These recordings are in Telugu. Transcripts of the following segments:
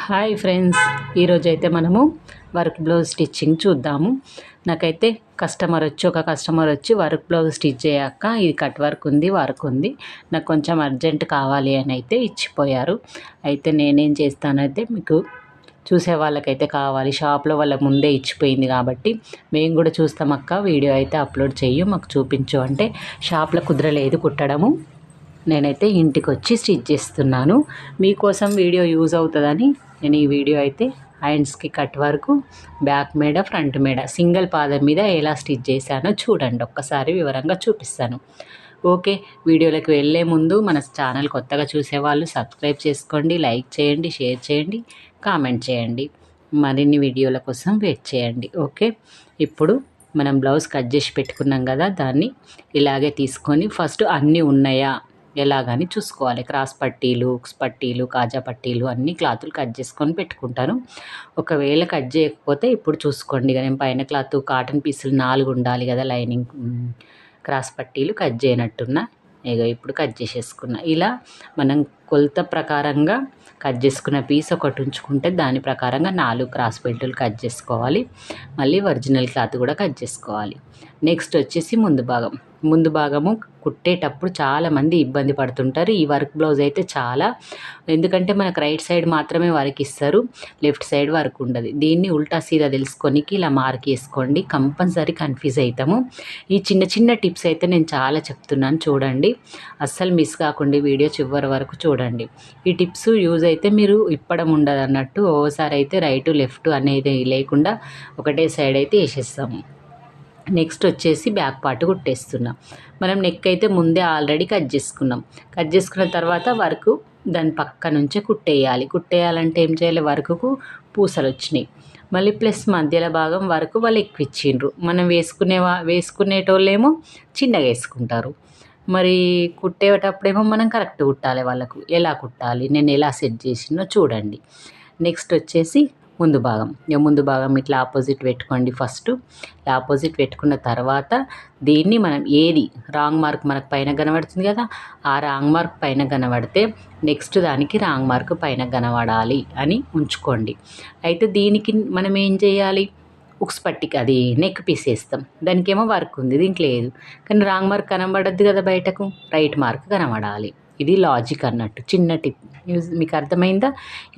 హాయ్ ఫ్రెండ్స్ ఈరోజు అయితే మనము వర్క్ బ్లౌజ్ స్టిచ్చింగ్ చూద్దాము. నాకైతే కస్టమర్ వచ్చి ఒక కస్టమర్ వచ్చి వర్క్ బ్లౌజ్ స్టిచ్ చేయక ఇది కట్ వర్క్ ఉంది వర్క్ ఉంది నాకు కొంచెం అర్జెంట్ కావాలి అని అయితే ఇచ్చిపోయారు. అయితే నేనేం చేస్తానైతే మీకు చూసే వాళ్ళకైతే కావాలి షాప్లో వాళ్ళ ముందే ఇచ్చిపోయింది కాబట్టి మేము కూడా చూస్తాం అక్క వీడియో అయితే అప్లోడ్ చెయ్యి మాకు చూపించు అంటే షాప్లో కుదరలేదు కుట్టడము. నేనైతే ఇంటికి వచ్చి స్టిచ్ చేస్తున్నాను. మీకోసం వీడియో యూజ్ అవుతుందని నేను ఈ వీడియో అయితే హ్యాండ్స్కి కట్ వరకు బ్యాక్ మేడ ఫ్రంట్ మేడ సింగిల్ పాదం మీద ఎలా స్టిచ్ చేశానో చూడండి. ఒక్కసారి వివరంగా చూపిస్తాను. ఓకే వీడియోలోకి వెళ్ళే ముందు మన ఛానల్ కొత్తగా చూసేవాళ్ళు సబ్స్క్రైబ్ చేసుకోండి లైక్ చేయండి షేర్ చేయండి కామెంట్ చేయండి. మరిన్ని వీడియోల కోసం వెయిట్ చేయండి. ఓకే ఇప్పుడు మనం బ్లౌజ్ కట్ చేసి పెట్టుకున్నాం కదా దాన్ని ఇలాగే తీసుకొని ఫస్ట్ అన్నీ ఉన్నాయా? ఎలాగని చూసుకోవాలి. క్రాస్ పట్టీలు ఉక్స్ పట్టీలు కాజా పట్టీలు అన్ని క్లాతులు కట్ చేసుకొని పెట్టుకుంటాను. ఒకవేళ కట్ చేయకపోతే ఇప్పుడు చూసుకోండి. ఇక నేను పైన క్లాత్ కాటన్ పీసులు నాలుగు ఉండాలి కదా లైనింగ్ క్రాస్ పట్టీలు కట్ చేయనట్టున్నా. ఇక ఇప్పుడు కట్ చేసేసుకున్నా. ఇలా మనం కొలత ప్రకారంగా కట్ చేసుకున్న పీస్ ఒకటి ఉంచుకుంటే దాని ప్రకారంగా నాలుగు క్రాస్ బెల్టులు కట్ చేసుకోవాలి. మళ్ళీ ఒరిజినల్ క్లాత్ కూడా కట్ చేసుకోవాలి. నెక్స్ట్ వచ్చేసి ముందు భాగం. ముందు భాగము కుట్టేటప్పుడు చాలామంది ఇబ్బంది పడుతుంటారు. ఈ వర్క్ బ్లౌజ్ అయితే చాలా. ఎందుకంటే మనకు రైట్ సైడ్ మాత్రమే వర్క్ ఇస్తారు. లెఫ్ట్ సైడ్ వర్క్ ఉండదు. దీన్ని ఉల్టా సీదా తెలుసుకొనికి ఇలా మార్క్ వేసుకోండి కంపల్సరీ కన్ఫ్యూజ్ అవుతాము ఈ చిన్న చిన్న టిప్స్ అయితే నేను చాలా చెప్తున్నాను. చూడండి. అస్సలు మిస్ కాకుండా వీడియో చివరి వరకు చూడండి. ఈ టిప్స్ యూజ్ అయితే మీరు ఇప్పడం ఉండదు అన్నట్టు ఓసారి అయితే రైట్ లెఫ్ట్ అనేది లేకుండా ఒకటే సైడ్ అయితే వేసేస్తాము. నెక్స్ట్ వచ్చేసి బ్యాక్ పార్ట్ కుట్టేస్తున్నాం. మనం నెక్ అయితే ముందే ఆల్రెడీ కట్ చేసుకున్నాం. కట్ చేసుకున్న తర్వాత వర్క్ దాని పక్క నుంచే కుట్టేయాలి. కుట్టేయాలంటే ఏం చేయాలి? వర్క్కు పూసలు వచ్చినాయి. మళ్ళీ ప్లస్ మధ్యలో భాగం వరకు వాళ్ళు ఎక్కువ ఇచ్చిండ్రు మనం వేసుకునే వేసుకునేటోళ్ళేమో చిన్నగా వేసుకుంటారు. మరి కుట్టేటప్పుడేమో మనం కరెక్ట్ కుట్టాలి వాళ్ళకు. ఎలా కుట్టాలి నేను ఎలా సెట్ చేసినో చూడండి. నెక్స్ట్ వచ్చేసి ముందు భాగం. ఇక ముందు భాగం ఇట్లా ఆపోజిట్ పెట్టుకోండి ఫస్ట్ ఆపోజిట్ పెట్టుకున్న తర్వాత దీన్ని మనం ఏది రాంగ్ మార్క్ మనకు పైన కనబడుతుంది కదా ఆ రాంగ్ మార్క్ పైన కనబడితే నెక్స్ట్ దానికి రాంగ్ మార్క్ పైన కనబడాలి అని ఉంచుకోండి. అయితే దీనికి మనం ఏం చేయాలి? ఉక్స్ పట్టికి అది నెక్ పీస్ వేస్తాం దానికేమో వర్క్ ఉంది దీనికి లేదు. కానీ రాంగ్ మార్క్ కనబడద్దు కదా బయటకు? రైట్ మార్క్ కనబడాలి. ఇది లాజిక్ అన్నట్టు. చిన్న టిప్. మీకు అర్థమైందా?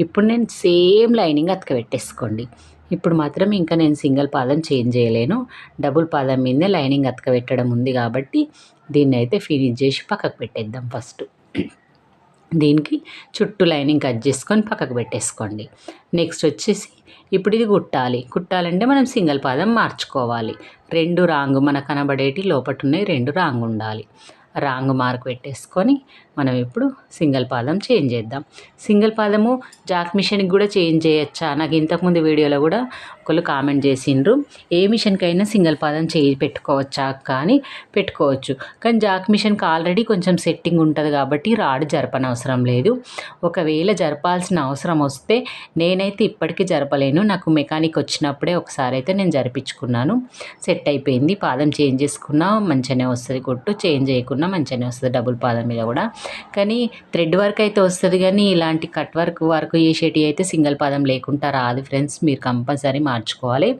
ఇప్పుడు నేను సేమ్ లైనింగ్ అతకబెట్టేసుకోండి ఇప్పుడు మాత్రం ఇంకా నేను సింగిల్ పాదం చేంజ్ చేయలేను. డబుల్ పాదం మీదే లైనింగ్ అతకబెట్టడం ఉంది కాబట్టి దీన్ని అయితే ఫినిష్ చేసి పక్కకు పెట్టేద్దాం ఫస్ట్. దీనికి చుట్టూ లైనింగ్ కట్ చేసుకొని పక్కకు పెట్టేసుకోండి. నెక్స్ట్ వచ్చేసి ఇప్పుడు ఇది కుట్టాలి. కుట్టాలంటే మనం సింగిల్ పాదం మార్చుకోవాలి. రెండు రాంగు మన కనబడేటి లోపటున్నాయి రెండు రాంగు ఉండాలి. రాంగ్ మార్క్ పెట్టేసుకొని మనం ఇప్పుడు సింగిల్ పాదం చేంజ్ చేద్దాం. సింగిల్ పాదము జాక్ మిషన్కి కూడా చేంజ్ చేయొచ్చా? నాకు ఇంతకుముందు వీడియోలో కూడా ఒకళ్ళు కామెంట్ చేసిండ్రు. ఏ మిషన్కైనా సింగిల్ పాదం చేయి పెట్టుకోవచ్చా? కానీ పెట్టుకోవచ్చు. కానీ జాక్ మిషన్కి ఆల్రెడీ కొంచెం సెట్టింగ్ ఉంటుంది కాబట్టి రాడ్ జరపనవసరం లేదు. ఒకవేళ జరపాల్సిన అవసరం వస్తే నేనైతే ఇప్పటికీ జరపలేను. నాకు మెకానిక్ వచ్చినప్పుడే ఒకసారి అయితే నేను జరిపించుకున్నాను. సెట్ అయిపోయింది. పాదం చేంజ్ చేసుకున్నా మంచిగానే వస్తుంది. కొట్టు చేంజ్ చేయకున్నా మంచిగానే వస్తుంది. డబుల్ పాదం మీద కూడా. కానీ థ్రెడ్ వర్క్ అయితే వస్తుంది కానీ ఇలాంటి కట్ వర్క్ వర్క్ చేసేటి అయితే సింగిల్ పాదం లేకుండా రాదు ఫ్రెండ్స్. మీరు కంపల్సరీ మార్చుకోవాలి.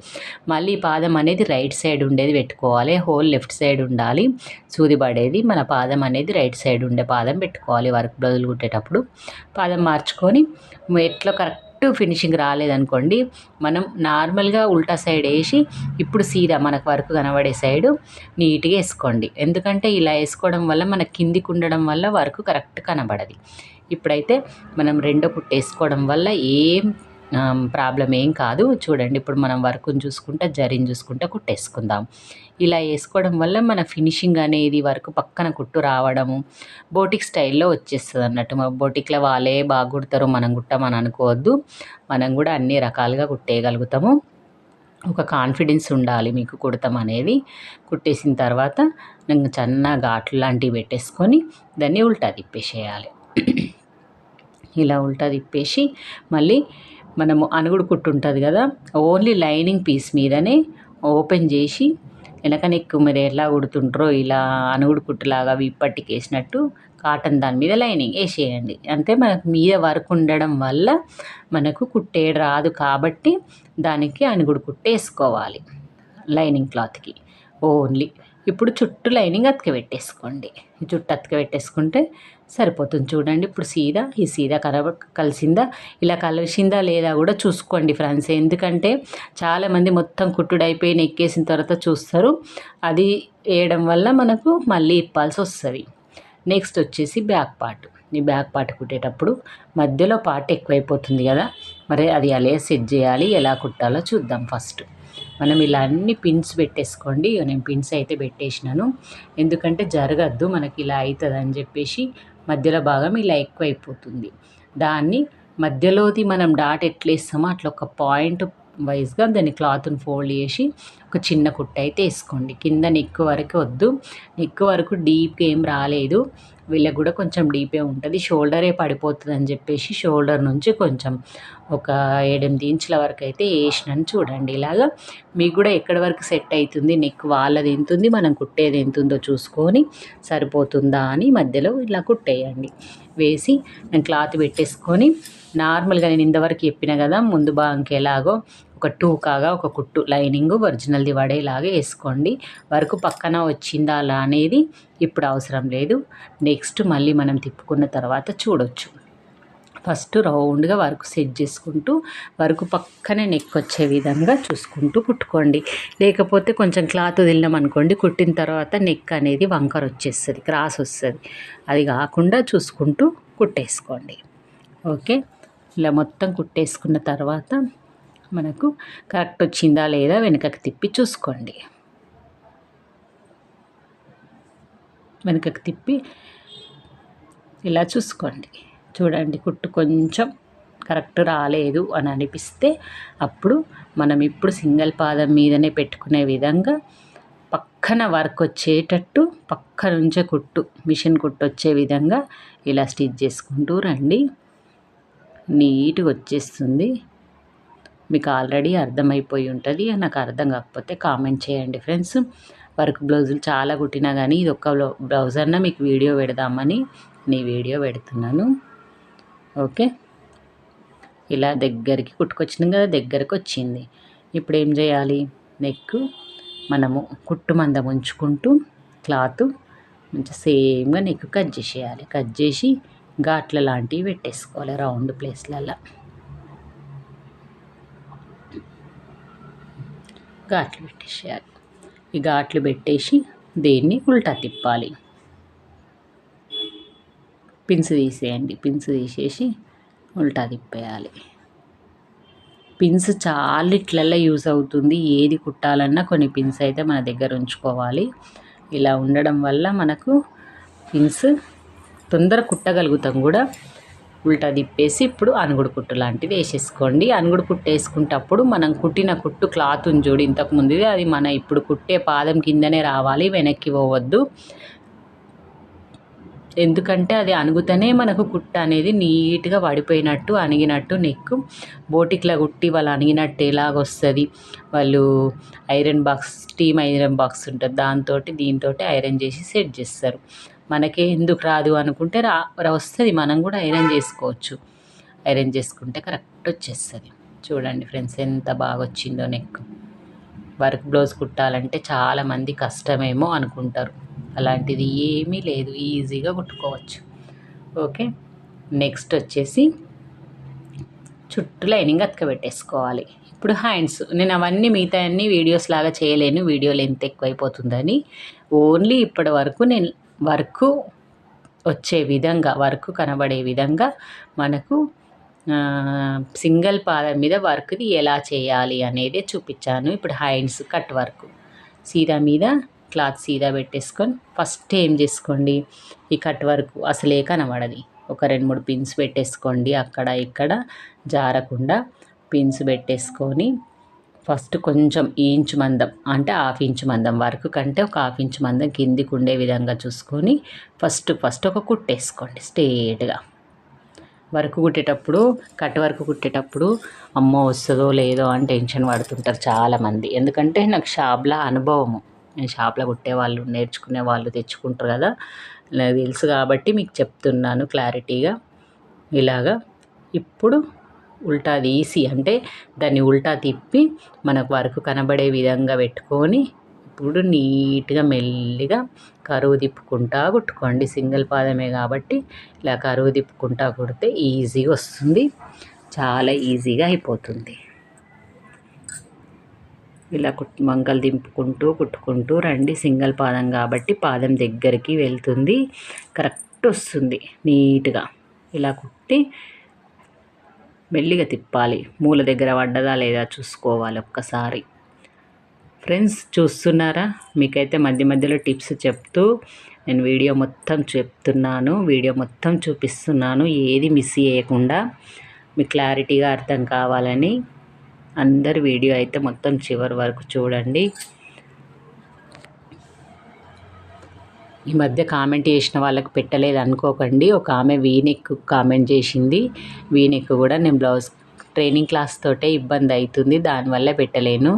మళ్ళీ పాదం అనేది రైట్ సైడ్ ఉండేది పెట్టుకోవాలి. హోల్ లెఫ్ట్ సైడ్ ఉండాలి. సూది పడేది మన పాదం అనేది రైట్ సైడ్ ఉండే పాదం పెట్టుకోవాలి వర్క్ బ్లౌజులు కుట్టేటప్పుడు. పాదం మార్చుకొని ఎట్లా కరెక్ట్ ఫినిషింగ్ రాలేదనుకోండి మనం నార్మల్గా ఉల్టా సైడ్ వేసి ఇప్పుడు సీదా మనకు వర్క్ కనబడే సైడు నీట్గా వేసుకోండి. ఎందుకంటే ఇలా వేసుకోవడం వల్ల మన కిందికి ఉండడం వల్ల వర్క్ కరెక్ట్ కనబడది. ఇప్పుడైతే మనం రెండో కుట్టు వేసుకోవడం వల్ల ఏం ప్రాబ్లం ఏం కాదు. చూడండి ఇప్పుడు మనం వర్క్ని చూసుకుంటే జరీని చూసుకుంటే కుట్టేసుకుందాం ఇలా వేసుకోవడం వల్ల మన ఫినిషింగ్ అనేది వర్క్ పక్కన కుట్టు రావడము బోటిక్ స్టైల్లో వచ్చేస్తుంది అన్నట్టు. మా బోటిక్లో వాళ్ళే బాగా కుడతారు మనం కుట్టమని అనుకోవద్దు. మనం కూడా అన్ని రకాలుగా కుట్టేయగలుగుతాము. ఒక కాన్ఫిడెన్స్ ఉండాలి మీకు కుడతాం అనేది. కుట్టేసిన తర్వాత నేను చిన్న ఘాట్లు లాంటివి పెట్టేసుకొని దాన్ని ఉల్టా తిప్పేసేయాలి. ఇలా ఉల్టా తిప్పేసి మళ్ళీ మనము అనుగుడు కుట్టు ఉంటుంది కదా ఓన్లీ లైనింగ్ పీస్ మీదనే ఓపెన్ చేసి వెనక నెక్ మీరు ఎలా కుడుతుంటారో ఇలా అనుగుడు కుట్టులాగా విప్పట్టికి వేసినట్టు కాటన్ దాని మీద లైనింగ్ వేసేయండి. అంటే మనకు మీద వర్క్ ఉండడం వల్ల మనకు కుట్టేడు రాదు కాబట్టి దానికి అనుగుడు కుట్టు వేసుకోవాలి లైనింగ్ క్లాత్కి. ఓన్లీ ఇప్పుడు చుట్టూ లైనింగ్ అతక పెట్టేసుకోండి. ఈ చుట్టూ అతక పెట్టేసుకుంటే సరిపోతుంది. చూడండి ఇప్పుడు సీదా ఈ సీదా కలవ కలిసిందా? ఇలా కలిసిందా లేదా కూడా చూసుకోండి ఫ్రెండ్స్. ఎందుకంటే చాలామంది మొత్తం కుట్టుడైపోయి నెక్కేసిన తర్వాత చూస్తారు. అది వేయడం వల్ల మనకు మళ్ళీ ఇప్పాల్సి వస్తుంది. నెక్స్ట్ వచ్చేసి బ్యాక్ పార్ట్. ఈ బ్యాక్ పార్ట్ కుట్టేటప్పుడు మధ్యలో పార్ట్ ఎక్కువైపోతుంది కదా? మరి అది అలా సెట్ చేయాలి? ఎలా కుట్టాలో చూద్దాం ఫస్ట్. మనం ఇలా అన్ని పిన్స్ పెట్టేసుకోండి. నేను పిన్స్ అయితే పెట్టేసినాను. ఎందుకంటే జరగద్దు మనకి ఇలా అవుతుంది అని చెప్పేసి మధ్యలో భాగం ఇలా ఎక్కువైపోతుంది. దాన్ని మధ్యలోది మనం డాట్ ఎట్లా ఇస్తామో అట్లా ఒక పాయింట్ వైజ్గా దాన్ని క్లాత్ని ఫోల్డ్ చేసి ఒక చిన్న కుట్ట అయితే వేసుకోండి. కింద నెక్ వరకు వద్దు. నెక్ వరకు డీప్గా ఏం రాలేదు. వీళ్ళకి కూడా కొంచెం డీపే ఉంటుంది. షోల్డరే పడిపోతుంది అని చెప్పేసి షోల్డర్ నుంచి కొంచెం ఒక ఏడెనిమిది ఇంచుల వరకు అయితే వేసినాను చూడండి. ఇలాగా మీకు కూడా ఎక్కడి వరకు సెట్ అవుతుంది? నెక్ వాళ్ళది ఎంత ఉంది మనం కుట్టేది ఎంత ఉందో చూసుకొని సరిపోతుందా అని మధ్యలో ఇలా కుట్టేయండి. వేసి నేను క్లాత్ పెట్టేసుకొని నార్మల్గా నేను ఇంతవరకు చెప్పిన కదా ముందు భాగంకి ఎలాగో ఒక టూ కాగా ఒక కుట్టు లైనింగ్ ఒరిజినల్ది పడేలాగా వేసుకోండి. వరకు పక్కన వచ్చిందా అలా అనేది ఇప్పుడు అవసరం లేదు. నెక్స్ట్ మళ్ళీ మనం తిప్పుకున్న తర్వాత చూడొచ్చు. ఫస్ట్ రౌండ్గా వర్క్ సెట్ చేసుకుంటూ వరకు పక్కనే నెక్ వచ్చే విధంగా చూసుకుంటూ కుట్టుకోండి. లేకపోతే కొంచెం క్లాత్ వదిలినాం అనుకోండి కుట్టిన తర్వాత నెక్ అనేది వంకర వచ్చేస్తుంది క్రాస్ వస్తుంది. అది కాకుండా చూసుకుంటూ కుట్టేసుకోండి. ఓకే? ఇలా మొత్తం కుట్టేసుకున్న తర్వాత మనకు కరెక్ట్ వచ్చిందా లేదా వెనుకకు తిప్పి చూసుకోండి. వెనుకకు తిప్పి ఇలా చూసుకోండి. చూడండి కుట్టు కొంచెం కరెక్ట్ రాలేదు అని అనిపిస్తే అప్పుడు మనం ఇప్పుడు సింగిల్ పాదం మీదనే పెట్టుకునే విధంగా పక్కన వర్క్ వచ్చేటట్టు పక్క నుంచే కుట్టు మిషన్ కుట్టు వచ్చే విధంగా ఇలా స్టిచ్ చేసుకుంటూ రండి. నీట్గా వచ్చేస్తుంది. మీకు ఆల్రెడీ అర్థమైపోయి ఉంటుంది. నాకు అర్థం కాకపోతే కామెంట్ చేయండి ఫ్రెండ్స్. వర్క్ బ్లౌజులు చాలా కుట్టినా కానీ ఇది ఒక్క బ్లౌజ్ అన్న మీకు వీడియో పెడదామని నీ వీడియో పెడుతున్నాను. ఓకే? ఇలా దగ్గరికి కుట్టుకొచ్చినాం కదా దగ్గరకు వచ్చింది ఇప్పుడు ఏం చేయాలి? నెక్ మనము కుట్టు మందం ఉంచుకుంటూ క్లాత్ మంచి సేమ్గా నెక్ కట్ చేసేయాలి. కట్ చేసి ఘాట్ల లాంటివి పెట్టేసుకోవాలి రౌండ్ ప్లేస్లలో. ఘాట్లు పెట్టేసేయాలి. ఈ ఘాట్లు పెట్టేసి దీన్ని ఉల్టా తిప్పాలి. పిన్స్ తీసేయండి. పిన్స్ తీసేసి ఉల్టా తిప్పేయాలి. పిన్స్ చాలా ఇట్లల్లో యూస్ అవుతుంది. ఏది కుట్టాలన్నా కొన్ని పిన్స్ అయితే మన దగ్గర ఉంచుకోవాలి. ఇలా ఉండడం వల్ల మనకు పిన్స్ తొందర కుట్టగలుగుతాం కూడా. ఉల్టా తిప్పేసి ఇప్పుడు అనుగుడు కుట్టు లాంటిది వేసేసుకోండి. అనుగుడు కుట్టు వేసుకుంటప్పుడు మనం కుట్టిన కుట్టు క్లాత్ చూడు ఇంతకు ముందుది అది మన ఇప్పుడు కుట్టే పాదం కిందనే రావాలి వెనక్కి పోవద్దు. ఎందుకంటే అది అనుగుతనే మనకు కుట్ట అనేది నీట్గా పడిపోయినట్టు అణిగినట్టు నెక్కు. బోటిక్లా కుట్టి వాళ్ళు అణిగినట్టు ఎలాగొస్తుంది? వాళ్ళు iron box steam iron box ఉంటుంది. దాంతో దీంతో ఐరన్ చేసి సెట్ చేస్తారు. మనకే ఎందుకు రాదు అనుకుంటే రా వస్తుంది. మనం కూడా ఐరన్ చేసుకోవచ్చు. ఐరన్ చేసుకుంటే కరెక్ట్ వచ్చేస్తుంది. చూడండి ఫ్రెండ్స్ ఎంత బాగా వచ్చిందో నెక్. వర్క్ బ్లౌజ్ కుట్టాలంటే చాలామంది కష్టమేమో అనుకుంటారు. అలాంటిది ఏమీ లేదు. ఈజీగా కుట్టుకోవచ్చు. ఓకే? నెక్స్ట్ వచ్చేసి చుట్టూ లైనింగ్ అతకబెట్టేసుకోవాలి. ఇప్పుడు హ్యాండ్స్. నేను అవన్నీ మిగతా అన్ని వీడియోస్ లాగా చేయలేను. Video length ఎక్కువైపోతుందని. ఓన్లీ ఇప్పటి వరకు నేను వర్క్ వచ్చే విధంగా వర్క్ కనబడే విధంగా మనకు సింగిల్ పాదం మీద వర్క్ది ఎలా చేయాలి అనేది చూపించాను. ఇప్పుడు హ్యాండ్స్ కట్ వర్క్. సీదా మీద క్లాత్ సీదా పెట్టేసుకొని ఫస్ట్ ఏం చేసుకోండి? ఈ కట్ వర్క్ అసలే కనబడది. ఒక రెండు మూడు పిన్స్ పెట్టేసుకోండి అక్కడ ఇక్కడ జారకుండా పిన్స్ పెట్టేసుకొని ఫస్ట్ కొంచెం ఇంచు మందం అంటే హాఫ్ ఇంచు మందం వరకు కంటే ఒక హాఫ్ ఇంచు మందం కిందికి ఉండే విధంగా చూసుకొని ఫస్ట్ ఫస్ట్ ఒక కుట్టేసుకోండి స్ట్రేట్గా. వర్క్ కుట్టేటప్పుడు కట్ వర్క్ కుట్టేటప్పుడు అమ్మ వస్తుందో లేదో అని టెన్షన్ పడుతుంటారు చాలామంది. ఎందుకంటే నాకు షాప్లో అనుభవము. నేను షాప్లో కుట్టే వాళ్ళు నేర్చుకునే వాళ్ళు తెచ్చుకుంటారు కదా. నాకు తెలుసు కాబట్టి మీకు చెప్తున్నాను క్లారిటీగా. ఇలాగా ఇప్పుడు ఉల్టా తీసి అంటే దాన్ని ఉల్టా తిప్పి మనకు వరకు కనబడే విధంగా పెట్టుకొని ఇప్పుడు నీట్గా మెల్లిగా కరువు తిప్పుకుంటా కుట్టుకోండి. సింగిల్ పాదమే కాబట్టి ఇలా కరువు తిప్పుకుంటా కుడితే ఈజీగా వస్తుంది. చాలా ఈజీగా అయిపోతుంది. ఇలా కుట్ వంకలు దింపుకుంటూ కుట్టుకుంటూ రండి. సింగిల్ పాదం కాబట్టి పాదం దగ్గరికి వెళ్తుంది. కరెక్ట్ వస్తుంది. నీట్గా ఇలా కుట్టి మెల్లిగా తిప్పాలి. మూల దగ్గర పడ్డదా లేదా చూసుకోవాలి ఒక్కసారి. ఫ్రెండ్స్ చూస్తున్నారా? మీకైతే మధ్య మధ్యలో టిప్స్ చెప్తూ నేను వీడియో మొత్తం చెప్తున్నాను. వీడియో మొత్తం చూపిస్తున్నాను. ఏది మిస్ చేయకుండా మీకు క్లారిటీగా అర్థం కావాలని అందరు వీడియో అయితే మొత్తం చివరి వరకు చూడండి. ఈ మధ్య కామెంట్ చేసిన వాళ్ళకి పెట్టలేదు అనుకోకండి. ఒక ఆమె వీనెక్ కామెంట్ చేసింది. వీనెక్ కూడా నేను బ్లౌజ్ ట్రైనింగ్ క్లాస్ తోటే ఇబ్బంది అవుతుంది దానివల్ల పెట్టలేను.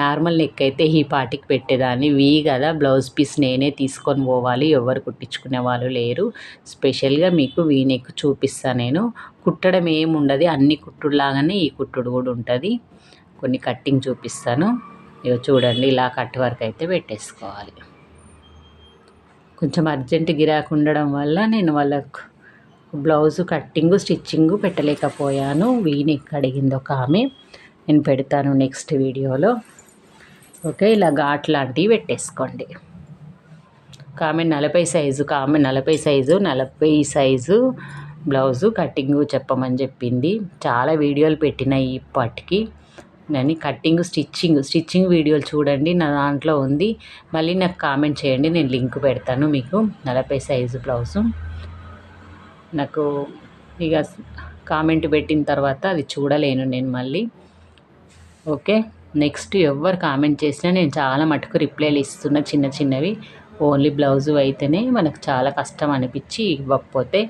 నార్మల్ నెక్ అయితే ఈ పాటికి పెట్టేదాన్ని. వీ కదా బ్లౌజ్ పీస్ నేనే తీసుకొని పోవాలి. ఎవరు కుట్టించుకునే వాళ్ళు లేరు. స్పెషల్గా మీకు వీ నెక్ చూపిస్తాను నేను. కుట్టడం ఏముండదు అన్ని కుట్టుడులాగానే ఈ కుట్టుడు కూడా ఉంటుంది. కొన్ని కట్టింగ్ చూపిస్తాను. ఇక చూడండి ఇలా కట్ వర్క్ అయితే పెట్టేసుకోవాలి. కొంచెం అర్జెంట్ గిరాకు ఉండడం వల్ల నేను వాళ్ళకు బ్లౌజు కట్టింగ్ స్టిచ్చింగ్ పెట్టలేకపోయాను. వీనెక్ అడిగింది ఒక ఆమె. నేను పెడతాను నెక్స్ట్ వీడియోలో. ఓకే ఇలా ఘాట్ లాంటివి పెట్టేసుకోండి. కామె నలభై సైజు కామె నలభై సైజు నలభై సైజు బ్లౌజు కటింగు చెప్పమని చెప్పింది. చాలా వీడియోలు పెట్టినాయి ఇప్పటికి. నేను కట్టింగ్ స్టిచ్చింగ్ స్టిచ్చింగ్ వీడియోలు చూడండి నా దాంట్లో ఉంది. మళ్ళీ నాకు కామెంట్ చేయండి నేను లింక్ పెడతాను మీకు. నలభై సైజు బ్లౌజు. నాకు ఇక కామెంట్ పెట్టిన తర్వాత అది చూడలేను నేను మళ్ళీ. ఓకే నెక్స్ట్ ఎవరు కామెంట్ చేసినా నేను చాలా మటుకు రిప్లైలు ఇస్తున్నా చిన్న చిన్నవి. ఓన్లీ బ్లౌజు అయితేనే మనకు చాలా కష్టం అనిపించి ఇవ్వకపోతే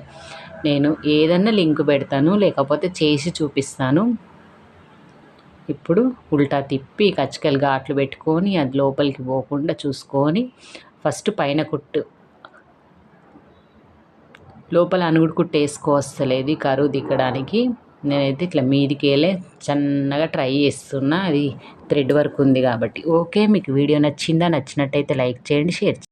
నేను ఏదన్నా లింక్ పెడతాను లేకపోతే చేసి చూపిస్తాను. ఇప్పుడు ఉల్టా తిప్పి కచ్చకలు ఘాట్లు పెట్టుకొని అది లోపలికి పోకుండా చూసుకొని ఫస్ట్ పైన కుట్టు. లోపల అనుగుడు కుట్టు వేసుకోవస్తలేదు కరువు దిక్కడానికి. నేనైతే ఇట్లా మీదికి వెళ్ళే చిన్నగా ట్రై చేస్తున్నా. అది థ్రెడ్ వర్క్ ఉంది కాబట్టి. ఓకే మీకు వీడియో నచ్చిందా నచ్చినట్టయితే లైక్ చేయండి షేర్